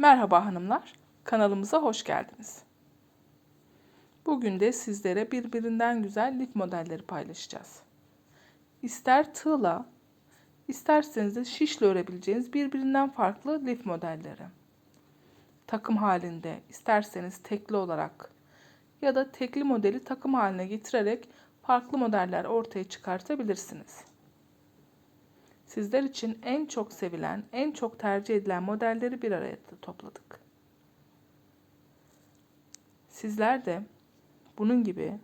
Merhaba hanımlar, kanalımıza hoş geldiniz. Bugün de sizlere birbirinden güzel lif modelleri paylaşacağız. İster tığla, isterseniz de şişle örebileceğiniz birbirinden farklı lif modelleri. Takım halinde, isterseniz tekli olarak ya da tekli modeli takım haline getirerek farklı modeller ortaya çıkartabilirsiniz. Sizler için en çok sevilen, en çok tercih edilen modelleri bir araya topladık. Sizler de bunun gibi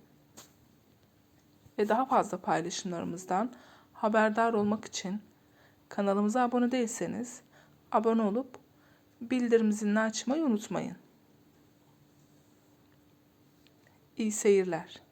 ve daha fazla paylaşımlarımızdan haberdar olmak için kanalımıza abone değilseniz abone olup bildirim zilini açmayı unutmayın. İyi seyirler.